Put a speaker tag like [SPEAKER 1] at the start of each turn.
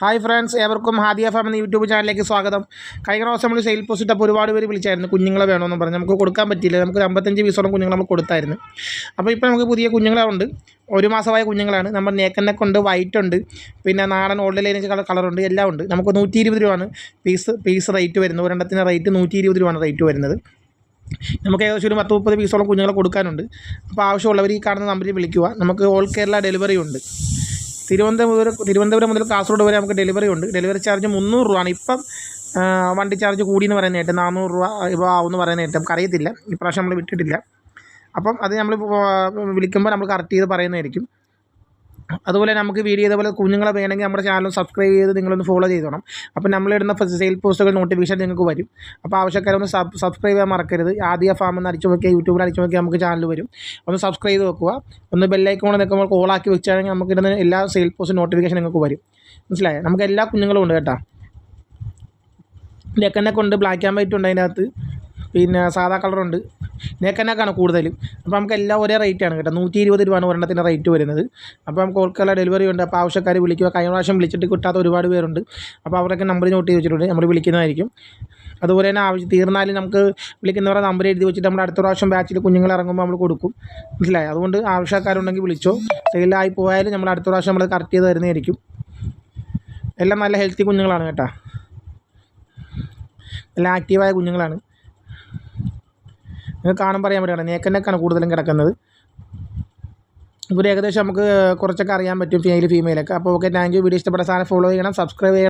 [SPEAKER 1] Hi friends ഏവർക്കും Hadiya farm എന്ന YouTube ചാനലിലേക്ക് സ്വാഗതം. കഴിഞ്ഞ ദിവസം നമ്മൾ സെയിൽ പോസ്റ്റ് ഇട്ടപ്പോൾ ഒരുപാട് പേര് വിളിച്ചായിരുന്നു കുഞ്ഞുങ്ങളെ വേണമെന്ന് പറഞ്ഞു. നമുക്ക് കൊടുക്കാൻ പറ്റിയില്ല. നമുക്ക് അമ്പത്തഞ്ച് പീസോളം കുഞ്ഞുങ്ങൾ നമ്മൾ കൊടുത്തായിരുന്നു. അപ്പോൾ ഇപ്പോൾ നമുക്ക് പുതിയ കുഞ്ഞുങ്ങളുണ്ട് ഒരു മാസമായ കുഞ്ഞുങ്ങളാണ്. നമ്മൾ നേക്കനൊക്കെ ഉണ്ട് വൈറ്റ് ഉണ്ട്. പിന്നെ നാടൻ ഓൾഡ് ലൈനേജ് കളർ കളറുണ്ട് എല്ലാം ഉണ്ട്. നമുക്ക് നൂറ്റി ഇരുപത് രൂപയാണ് പീസ് പീസ് റേറ്റ് വരുന്നത്. ഒരെണ്ണത്തിന് റേറ്റ് നൂറ്റി ഇരുപത് രൂപയാണ് റേറ്റ് വരുന്നത്. നമുക്ക് ഏകദേശം ഒരു പത്ത് മുപ്പത് പീസോളം കുഞ്ഞുങ്ങളെ കൊടുക്കാനുണ്ട്. അപ്പോൾ ആവശ്യമുള്ളവർ ഈ കാണുന്ന നമ്പറിൽ വിളിക്കുക. നമുക്ക് ഓൾ കേരള ഡെലിവറി ഉണ്ട്. തിരുവനന്തപുരം മുതൽ തിരുവനന്തപുരം മുതൽ കാസർഗോഡ് വരെ നമുക്ക് ഡെലിവറി ഉണ്ട്. ഡെലിവറി ചാർജ് മുന്നൂറ് രൂപയാണ്. ഇപ്പം വണ്ടി ചാർജ് കൂടി എന്ന് പറയുന്ന കേട്ട് നാനൂറ് രൂപ ഇപ്പോൾ ആവുമെന്ന് പറയുന്ന കേട്ട് അറിയത്തില്ല ഇപ്രാവശ്യം നമ്മൾ വിട്ടിട്ടില്ല. അപ്പം അത് നമ്മൾ വിളിക്കുമ്പോൾ നമ്മൾ കറക്റ്റ് ചെയ്ത് പറയുന്നതായിരിക്കും. അതുപോലെ നമുക്ക് വീഡിയോ ഇതുപോലെ കുഞ്ഞുങ്ങളെ വേണമെങ്കിൽ നമ്മുടെ ചാനൽ സബ്സ്ക്രൈബ് ചെയ്ത് നിങ്ങളൊന്ന് ഫോളോ ചെയ്തോണം. അപ്പോൾ നമ്മളിടുന്ന സെയിൽ പോസ്റ്റുകൾ നോട്ടിഫിക്കേഷൻ നിങ്ങൾക്ക് വരും. അപ്പോൾ ആവശ്യക്കാരൊന്ന് സബ് സബ്സ്ക്രൈബ് ചെയ്യാൻ മറക്കരുത്. ആദ്യ ഫാം എന്ന് അടിച്ചു നോക്കിയാൽ യൂട്യൂബിൽ അടിച്ചു നോക്കിയാൽ നമുക്ക് ചാനൽ വരും. ഒന്ന് സബ്സ്ക്രൈബ് ചെയ്ത് വെക്കുക. ഒന്ന് ബെല്ലൈക്കോൺ നിൽക്കുമ്പോൾ ആക്കി വെച്ചാണെങ്കിൽ നമുക്ക് ഇടുന്ന എല്ലാ സെയിൽ പോസ്റ്റ് നോട്ടിഫിക്കേഷൻ നിങ്ങൾക്ക് വരും. മനസ്സിലായോ? നമുക്ക് എല്ലാ കുഞ്ഞുങ്ങളും ഉണ്ട് കേട്ടോ. നെക്കനൊക്കെ കൊണ്ട് ബ്ലാക്ക് ആൻഡ് വൈറ്റ് ഉണ്ട് അതിന്റെ അകത്ത് പിന്നെ സാധാ കളറുണ്ട്. നെക്കനാക്കാണ് കൂടുതലും. അപ്പോൾ നമുക്ക് എല്ലാം ഒരേ റേറ്റാണ് കേട്ടോ. നൂറ്റി ഇരുപത് രൂപയാണ് ഒരെണ്ണത്തിന്റെ റേറ്റ് വരുന്നത്. അപ്പോൾ നമുക്ക് ഓൾക്കുള്ള ഡെലിവറി ഉണ്ട്. അപ്പോൾ ആവശ്യക്കാർ വിളിക്കുക. കഴിഞ്ഞ പ്രാവശ്യം വിളിച്ചിട്ട് കിട്ടാത്ത ഒരുപാട് പേരുണ്ട്. അപ്പോൾ അവരൊക്കെ നമ്പർ നോട്ട് ചെയ്ത് വെച്ചിട്ടുണ്ട്. നമ്മൾ വിളിക്കുന്നതായിരിക്കും. അതുപോലെ തന്നെ ആവശ്യം തീർന്നാലും നമുക്ക് വിളിക്കുന്നവരെ നമ്പർ എഴുതി വെച്ചിട്ട് നമ്മൾ അടുത്ത പ്രാവശ്യം ബാച്ചിൽ കുഞ്ഞുങ്ങൾ ഇറങ്ങുമ്പോൾ നമ്മൾ കൊടുക്കും. മനസ്സിലായി? അതുകൊണ്ട് ആവശ്യക്കാരുണ്ടെങ്കിൽ വിളിച്ചോ. സെയിലായി പോയാലും നമ്മൾ അടുത്ത പ്രാവശ്യം നമ്മൾ കറക്റ്റ് ചെയ്ത് തരുന്നതായിരിക്കും. എല്ലാം നല്ല ഹെൽത്തി കുഞ്ഞുങ്ങളാണ് കേട്ടോ. നല്ല ആക്റ്റീവായ കുഞ്ഞുങ്ങളാണ്. നിങ്ങൾക്ക് കാണുമ്പോൾ പറയാൻ പറ്റുകയാണ് നേക്കനേക്കാണ് കൂടുതലും കിടക്കുന്നത്. ഇപ്പോൾ ഏകദേശം നമുക്ക് കുറച്ചൊക്കെ അറിയാൻ പറ്റും ഫീമെയിൽ ഫീമെയിലൊക്കെ അപ്പോൾ ഓക്കെ താങ്ക് യു വീഡിയോ ഇഷ്ടപ്പെട്ട സാധനം ഫോളോ ചെയ്യണം സബ്സ്ക്രൈബ് ചെയ്യണം.